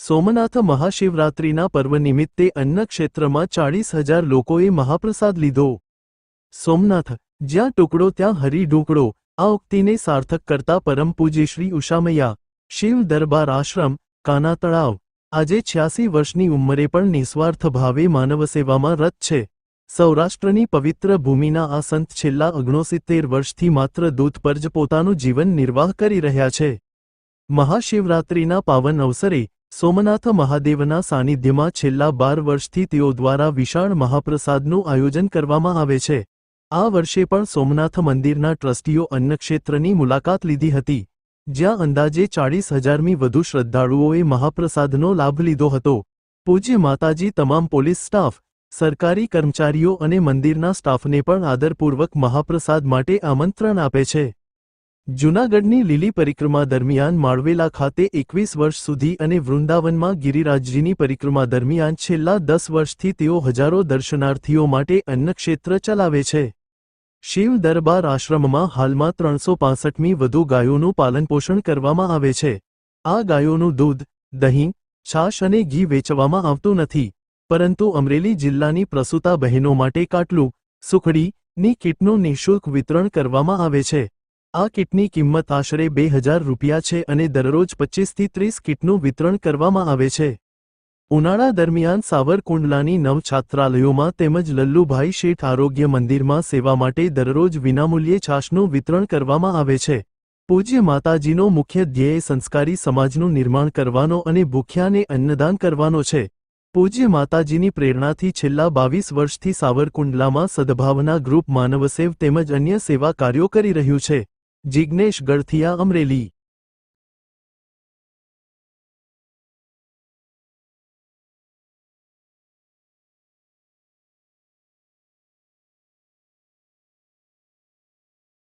સોમનાથ મહાશિવરાત્રિના પર્વ નિમિત્તે અન્ન ક્ષેત્રમાં ચાળીસ હજાર લોકોએ મહાપ્રસાદ લીધો. સોમનાથ, જ્યાં ટુકડો ત્યાં હરી ઢુકડો આ ઉક્તિને સાર્થક કરતા પરમ પૂજ્ય શ્રી ઉષામૈયા, શિવ દરબાર આશ્રમ, કાના તળાવ, આજે છ્યાસી વર્ષની ઉંમરે પણ નિસ્વાર્થ ભાવે માનવસેવામાં રત છે. સૌરાષ્ટ્રની પવિત્ર ભૂમિના આ સંત છેલ્લા ઓગણોસિત્તેર વર્ષથી માત્ર દૂધ પર જ પોતાનું જીવન નિર્વાહ કરી રહ્યા છે. મહાશિવરાત્રિના પાવન અવસરે સોમનાથ મહાદેવના સાનિધ્યમાં છેલ્લા બાર વર્ષથી તેઓ દ્વારા વિશાળ મહાપ્રસાદનું આયોજન કરવામાં આવે છે. આ વર્ષે પણ સોમનાથ મંદિરના ટ્રસ્ટીઓ અન્નક્ષેત્રની મુલાકાત લીધી હતી. જ્યાં અંદાજે ચાળીસ હજારમી વધુ શ્રદ્ધાળુઓએ મહાપ્રસાદનો લાભ લીધો હતો. પૂજ્ય માતાજી તમામ પોલીસ સ્ટાફ, સરકારી કર્મચારીઓ અને મંદિરના સ્ટાફને પણ આદરપૂર્વક મહાપ્રસાદ માટે આમંત્રણ આપે છે. જૂનાગઢની લીલી પરિક્રમા દરમિયાન માળવેલા ખાતે એકવીસ વર્ષ સુધી અને વૃંદાવનમાં ગિરિરાજજીની પરિક્રમા દરમિયાન છેલ્લા દસ વર્ષથી તેઓ હજારો દર્શનાર્થીઓ માટે અન્નક્ષેત્ર ચલાવે છે. શિવ દરબાર આશ્રમમાં હાલમાં ત્રણસો પાસઠમી વધુ ગાયોનું પાલનપોષણ કરવામાં આવે છે. આ ગાયોનું દૂધ, દહીં, છાશ અને ઘી વેચવામાં આવતું નથી. પરંતુ અમરેલી જિલ્લાની પ્રસૂતા બહેનો માટે કાટલું સુખડીની કીટનું નિઃશુલ્ક વિતરણ કરવામાં આવે છે. આ કીટની કિંમત આશરે બે હજાર રૂપિયા છે અને દરરોજ પચીસથી ત્રીસ કીટનું વિતરણ કરવામાં આવે છે. ઉનાળા દરમિયાન સાવરકુંડલાની નવ છાત્રાલયોમાં તેમજ લલ્લુભાઈ શેઠ આરોગ્ય મંદિરમાં સેવા માટે દરરોજ વિનામૂલ્યે છાશનું વિતરણ કરવામાં આવે છે. પૂજ્ય માતાજીનો મુખ્ય ધ્યેય સંસ્કારી સમાજનું નિર્માણ કરવાનો અને ભૂખ્યાને અન્નદાન કરવાનો છે. પૂજ્ય માતાજીની પ્રેરણાથી છેલ્લા બાવીસ વર્ષથી સાવરકુંડલામાં સદભાવના ગ્રુપ માનવસેવ તેમજ અન્ય સેવા કાર્યો કરી રહ્યું છે. જિજ્ઞેશ ગળથિયા અમરેલી.